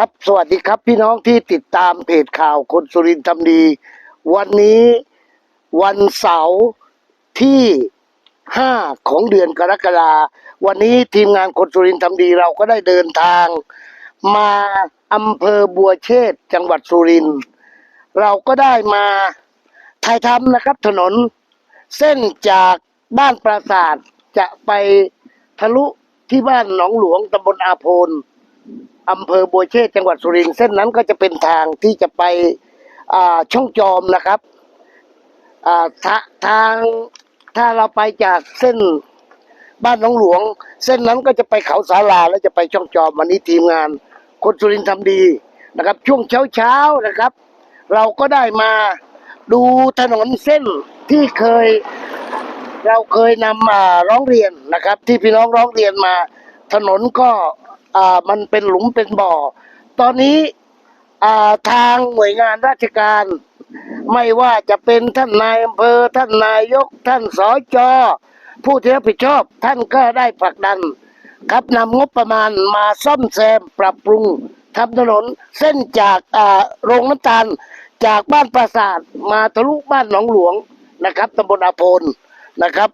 ครับสวัสดีครับพี่น้องที่ติดตามเพจข่าวคนสุรินทร์ทำดี วันนี้วันเสาร์ที่ 5 ของเดือนกรกฎาวันนี้ทีมงานคนสุรินทร์ทำดีเราก็ได้เดินทาง มาอำเภอบัวเชษจังหวัดสุรินทร์เราก็ได้มาถ่ายทำนะครับถนน เส้นจากบ้านปราสาทจะไปทะลุที่บ้านหนองหลวงตำบลอาโพน อำเภอบัวเชษจังหวัดสุรินทร์เส้นนั้นก็จะเป็นทางที่จะไปช่องจอมนะครับทาทางถ้าเราไปจากเส้นบ้านหน้องหลวง เส้นนั้นก็จะไปเขาสาลาแล้วจะไปช่องจอมวันนี้ทีมงาน คนสุรินทร์ทำดีนะครับ ช่วงเช้าเช้าๆนะครับ เราก็ได้มาดูถนนเส้นที่เคยเราเคยนำมาร้องเรียนนะครับ ที่พี่น้องร้องเรียนมาถนนก็ อ่ามันเป็นหลุมเป็นบ่อ ตอนนี้อ่าทางหน่วยงานราชการ ไม่ว่าจะเป็นท่านนายอำเภอท่านนายกท่านสอจผู้ที่รับผิดชอบท่านก็ได้ผลักดัน ครับนำงบประมาณมาซ่อมแซมปรับปรุงทำถนนเส้นจากโรงน้ำตาลจากบ้านปราสาทมาทะลุบ้านหนองหลวงนะครับตำบลอาโพนนะครับ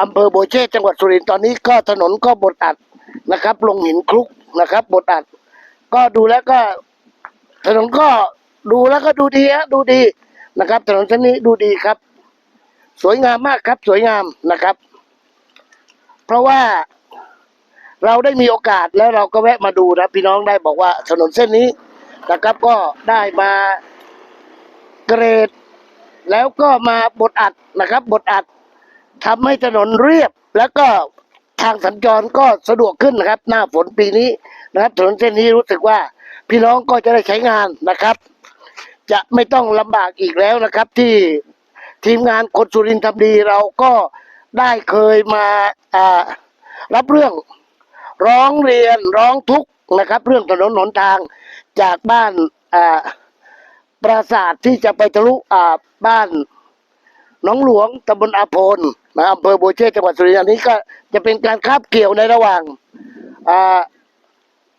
อำเภอโบเชษจังหวัดสุรินทร์ตอนนี้ก็ถนนก็บดอัด นะครับ ลงหินคลุกนะครับบดอัด ก็ดูแล้วก็ ถนนก็ดูแล้วก็ดูดีฮะดูดีนะครับ ถนนเส้นนี้ดูดีครับ สวยงามมากครับ สวยงามนะครับ เพราะว่าเราได้มีโอกาสแล้วเราก็แวะมาดูนะพี่น้องได้บอกว่าถนนเส้นนี้นะครับก็ได้มาเกรด แล้วก็มาบดอัดนะครับ บดอัดทำให้ถนนเรียบแล้วก็ ทางสัญจรก็สะดวกขึ้นนะครับ หน้าฝนปีนี้นะครับถนนเส้นนี้รู้สึกว่าพี่น้องก็จะได้ใช้งานนะครับ จะไม่ต้องลำบากอีกแล้วนะครับ ที่ทีมงานคนสุรินทร์ทำดีเราก็ได้เคยมาอ่ารับเรื่องร้องเรียนร้องทุกข์นะครับ เรื่องถนนหนทางจากบ้านอ่าปราสาทที่จะไปทะลุอ่าบ้านหนองหลวงตำบลอาโพน นะอำเภอโบวเชษจังหวัดสุรินทร์อันนี้ก็จะเป็นการคาบเกี่ยวในระหว่างอ่า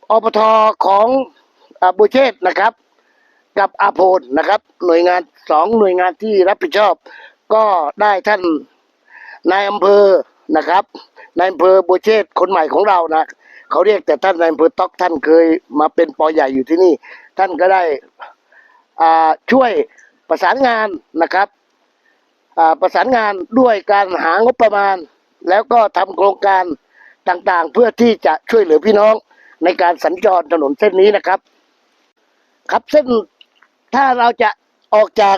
อปทของอ่าโบวเชษนะครับ กับอาโพนนะครับ หน่วยงานสองหน่วยงานที่รับผิดชอบ ก็ได้ท่านนายอำเภอนะครับนายอำเภอบัวเชษคนใหม่ของเรานะเขาเรียกแต่ท่านนายอำเภอต๊อกท่านเคยมาเป็นปอใหญ่อยู่ที่นี่ ท่านก็ได้ช่วยประสานงานนะครับ ประสานงานด้วยการหางบประมาณ แล้วก็ทำโครงการต่างๆ เพื่อที่จะช่วยเหลือพี่น้องในการสัญจรถนนเส้นนี้นะครับ ครับเส้นถ้าเราจะออกจาก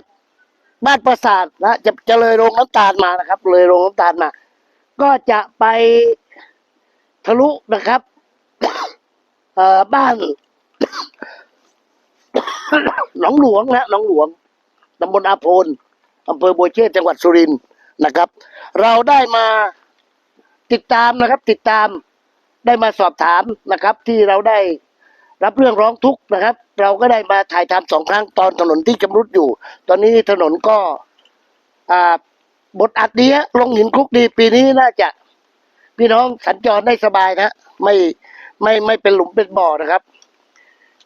บ้านปราสาทนะจะจะเลยโรงน้ำตาลมานะครับ เลยโรงน้ำตาลมา ก็จะไปทะลุนะครับเอ่อบ้านหนองหลวงนะหนองหลวงตำบลอาโพน อำเภอบัวเชษจังหวัดสุรินทร์นะครับ เราได้มาติดตามนะครับ ติดตามได้มาสอบถามนะครับ ที่เราได้รับเรื่องร้องทุกข์นะครับ เราก็ได้มาถ่ายทำสองครั้งตอนถนนที่ชำรุดอยู่ ตอนนี้ถนนก็อ่าบทอัดดีฮะลงหินคลุกดีปีนี้น่าจะ พี่น้องสัญจรได้สบายนะ ไม่ไม่ไม่เป็นหลุมเป็นบ่อนะครับ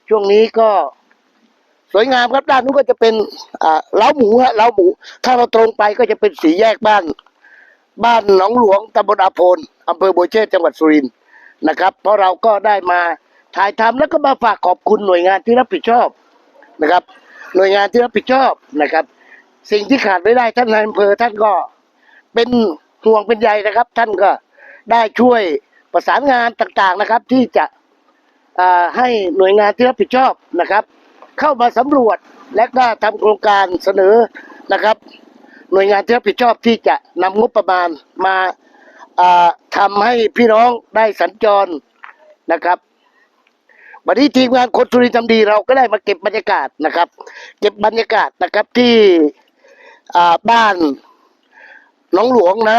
ช่วงนี้ก็ สวยงามครับด้านนู้นก็จะเป็นอ่าเล้าหมูฮะเล้าหมู ถ้าเราตรงไปก็จะเป็นสีแยกบ้าน บ้านหนองหลวงตำบลอาโพนอำเภอโบวเชษจังหวัดสุรินทร์นะครับ เพราะเราก็ได้มาถ่ายทำแล้วก็มาฝากขอบคุณหน่วยงานที่รับผิดชอบนะครับ หน่วยงานที่รับผิดชอบนะครับ สิ่งที่ขาดไม่ได้ท่านนายอำเภอท่านก็เป็นห่วงเป็นใยนะครับ ท่านก็ได้ช่วยประสานงานต่างๆนะครับ ที่จะอ่าให้หน่วยงานที่รับผิดชอบนะครับ เข้ามาสำรวจและก็ทำโครงการเสนอนะครับ หน่วยงานที่รับผิดชอบที่จะนำงบประมาณมาทำให้พี่น้องได้สัญจรนะครับวันนี้ทีมงานคนสุรินทร์ทำดีเราก็ได้มาเก็บบรรยากาศนะครับ เก็บบรรยากาศนะครับที่บ้านหนองหลวงนะ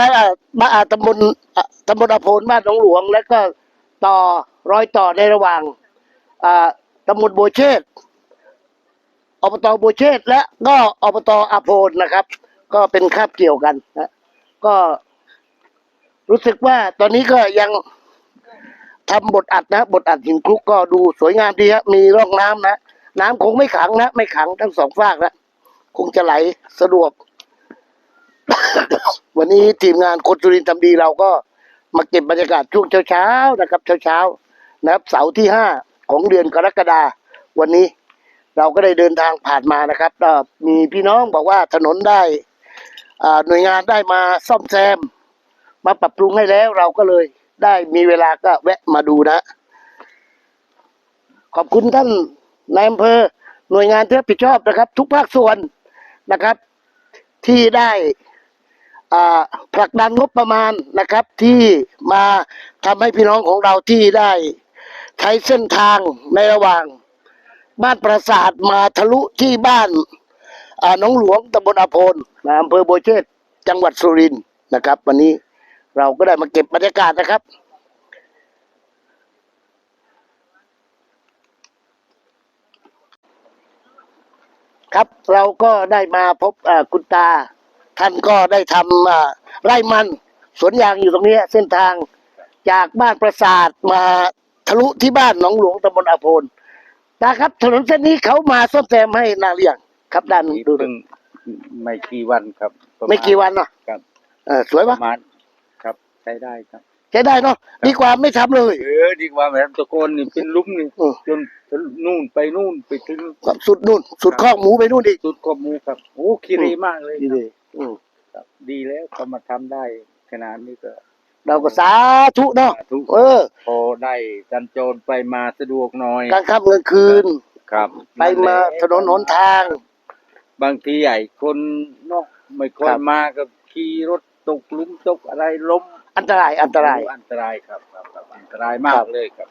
บ้านตำบลตำบลอโพนบ้านหนองหลวง แล้วก็ต่อรอยต่อในระหว่างตำบลโบเชษฐ์ อบตโบวเชษฐ์และก็อบตอาโพนนะครับ ก็เป็นคาบเกี่ยวกันนะก็รู้สึกว่าตอนนี้ก็ยังทำบทอัดนะบทอัดหินคลุกก็ดูสวยงามดีครับมีร่องน้ำนะน้ำคงไม่ขังนะไม่ขังทั้งสองฝากนะคงจะไหลสะดวก วันนี้ทีมงานคนสุรินทร์ทำดีเราก็มาเก็บบรรยากาศช่วงเช้าๆนะครับ เช้าๆนะครับ เสาร์ที่ห้าของเดือนกรกฎาวันนี้ เราก็ได้เดินทางผ่านมานะครับมีพี่น้องบอกว่าถนนได้หน่วยงานได้มาซ่อมแซม มาปรับปรุงให้แล้วเราก็เลยได้มีเวลาก็แวะมาดูนะ ขอบคุณท่านนายอำเภอหน่วยงานที่รับผิดชอบนะครับ ทุกภาคส่วนนะครับ ที่ได้ผลักดันงบประมาณนะครับ ที่มาทำให้พี่น้องของเราที่ได้ ใช้เส้นทางในระหว่าง บ้านปราสาทมาทะลุที่บ้านน้องหลวงตำบลอาโพนนอำเภอโบเชษจังหวัดสุรินทร์นะครับ วันนี้เราก็ได้มาเก็บบรรยากาศนะครับ ครับเราก็ได้มาพบคุณตา ท่านก็ได้ทำไร่มันสวนยางอยู่ตรงนี้เส้นทางจากบ้านปราสาทมาทะลุที่บ้านหนองหลวงตำบลอาโพน ตาครับ ถนนเส้นนี้เขามาซ่อมแซมให้นานหรือยังครับดันดูดูเพิ่งไม่กี่วันครับประาณไม่กี่วันเนาะครับเออสวยปปะระมาณครับใช้ได้ครับ ใช้ได้เนาะดีกว่าไม่ทำเลย เออดีกว่าแบบตะโกนนี่เป็นลุ้มนี่อืม จนจนนู่นไปนู่นไปถึงสุดนู่น สุดข้อกหมูไปนู่นอีก สุดขอบหมูครับโอ้คีรีมากเลยดีเลยอืม ครับดีแล้วเขามาทำได้ขนาดนี้ก็ เราก็สาธุเนาะสาธุเออพอได้จันโจรไปมาสะดวกหน่อยกลางค่ำกลางคืน ครับไปมาถนนหนทาง บางทีใหญ่คนนอกไม่ค่อคยรับ มาก็ขี่รถตกหลุมตกอะไรล้มอันตรายอันตราย อันตรายครับครับครับอันตรายมาครักบ เลยครับ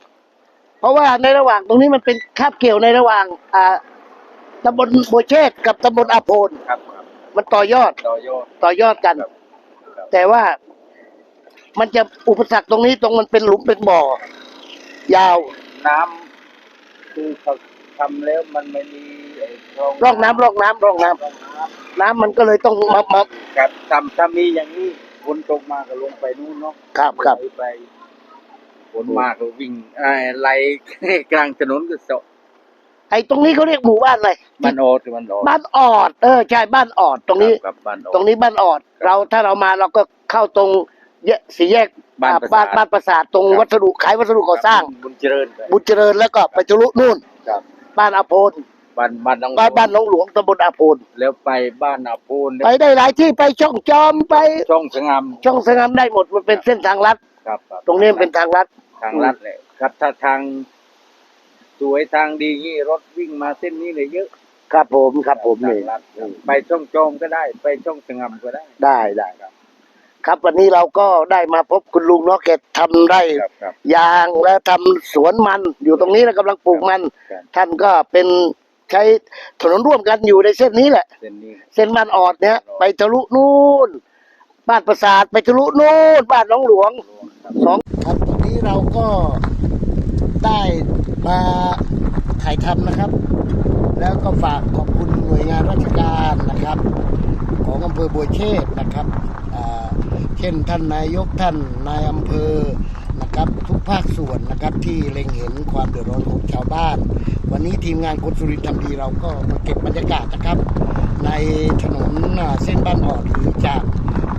เพราะว่าในระหว่างตรงนี้มันเป็นคาบเกี่ยวในระหว่าง อ่าตำบลโบวเชษกับตำบลอาโพนครับครับมันต่อยอดต่อยอด ต่อยอดกัน ครับครับแต่ว่า มันจะอุปสรรคตรงนี้ตรงมันเป็นหลุมเป็นบ่อ ยาวน้ำคือเขาทำแล้วมันไม่มีไอ้ร่องร่องน้ำร่องน้ำร่องน้ำร่องน้น้ำมันก็เลยต้องมามาำครับทำถ้ามีอย่างนี้ฝนตกมาก็ลงไปนู่นเนาะครับครับไหลไปฝนมาก็วิ่งไอ้ไหล กลางถนนก็เสาะไอ้ตรงนี้เขาเรียกหมู่บ้านอะไรมันโอดมันโอดบ้านออด เออใช่บ้านออด ตรงนี้ครับบ้านโอดตรงนี้บ้านออด เราถ้าเรามาเราก็เข้าตรง แยกสี่แยกบ้านอ่ประสาท บ้านบ้านประสาทตรงครับวัสดุขายวัสดุก่อสร้าง บุญเจริญไป บุญเจริญแล้วก็ไปทะลุนู่นครับ บ้านอาโพนบ้านบ้านน้องบ้านบ้านหนองหลวงตำบลอาโพนแล้วไปบ้านอาปูนไปได้หลายที่ไปช่องจอมไป ช่องสงามช่องสงามได้หมดมันเป็นเส้นทางลัด ครับคบตรงนี้มันเป็นทางลัด ทางลัดเลยครับถ้าทางสวยทางดีนี่รถวิ่งมาเส้นนี้เลยเยอะครับผมครับผมทานี่งลัดครับไปช่องโจมก็ได้ ไปช่องสงามก็ได้ ได้ได้ครับ ครับ วันนี้เราก็ได้มาพบคุณลุงเนาะแกทำไร่ครับครับ ยางและทำสวนมันอยู่ตรงนี้แล้วกำลังปลูกมัน ครับ ท่านก็เป็นใช้ถนนร่วมกันอยู่ในเส้นนี้แหละ เส้นนี้ เส้นบ้านออดเนี่ยไปทะลุนู่น บ้านประสาทไปทะลุนู่น บ้านหน้องหลวงครับสองครับวันนี้เราก็ได้มาถ่ายทำนะครับ แล้วก็ฝากขอบคุณหน่วยงานราชการนะครับ ของอำเภอบัวเชษฐ์นะครับอ่า เช่นท่านนายกท่านนายอำเภอนะครับทุกภาคส่วนนะครับที่เล็งเห็นความเดือดร้อนของชาวบ้าน วันนี้ทีมงานคนสุรินทร์ทำดีเราก็มาเก็บบรรยากาศนะครับ ในถนนเส้นบ้านออดหรือจาก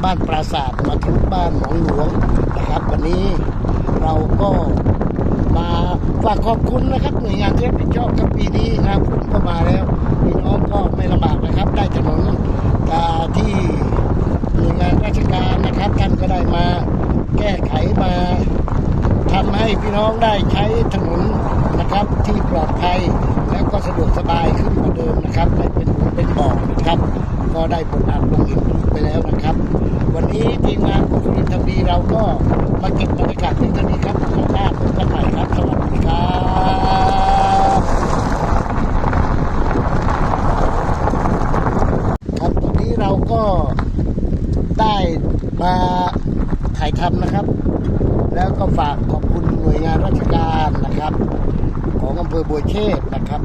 บ้านปราสาทมาทะลุบ้านหนองหลวงนะครับ วันนี้เราก็มาฝากขอบคุณนะครับหน่วยงานที่รับผิดชอบครับปีนี้น้ำฝนก็มาแล้วพี่น้องก็ไม่ลำบากนะครับ ได้ถนนอ่าที่หน่วยงานราชการนะครับ ท่านก็ได้มาแก้ไขมาทำให้พี่ น้องได้ใช้ถนนนะครับที่ปลอดภัยแล้วก็สะดวกสบายขึ้นกว่าเดิมนะครับไม่เป็นหลุมเป็นบ่อนะครับ ก็ได้ผลอัดลงหินไปแล้วนะครับ วันนี้ทีมงานของสุรินทร์ทวีเราก็มาเก็บบรรยากาศที่ตรงนี้ครับข้างหน้าพบกันใหม่ครับสวัสดีครับครับวันนี้เราก็ได้มาถ่ายทำนะครับ แล้วก็ฝากขอ ราชการนะครับ ของอำเภอบัวเชษฐ์นะครับ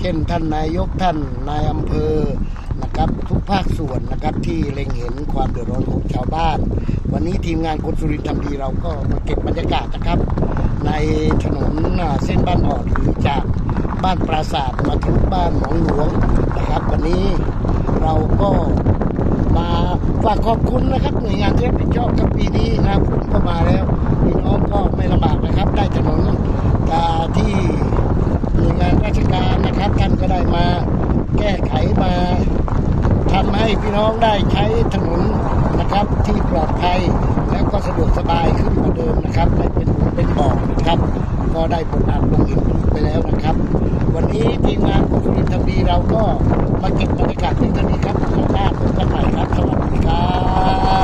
เช่นท่านนายกท่านนายอำเภอนะครับทุกภาคส่วนนะครับที่เล็งเห็นความเดือดร้อนของชาวบ้าน วันนี้ทีมงานคนสุรินทร์ทำดีเราก็มาเก็บบรรยากาศนะครับ ในถนนเส้นบ้านออนหรือจากบ้านปราศาสตร์มาทะลุบ้านหนองหลวงนะครับ วันนี้เราก็มาฝากขอ องได้ใช้ถนนนะครับที่ปลอดภัยแล้วก็สะดวกสบายขึ้นกว่าเดิมนะครับได้เป็นเป็นบ่อนะครับ ก็ได้ผลอัพลงเห็นไปแล้วนะครับ วันนี้ทีมงานของคุณทำดีเราก็มาเก็บบรรยากาศที่ท่านี้ครับขอบคุณมากพบกันใหครับสวัสดีครับ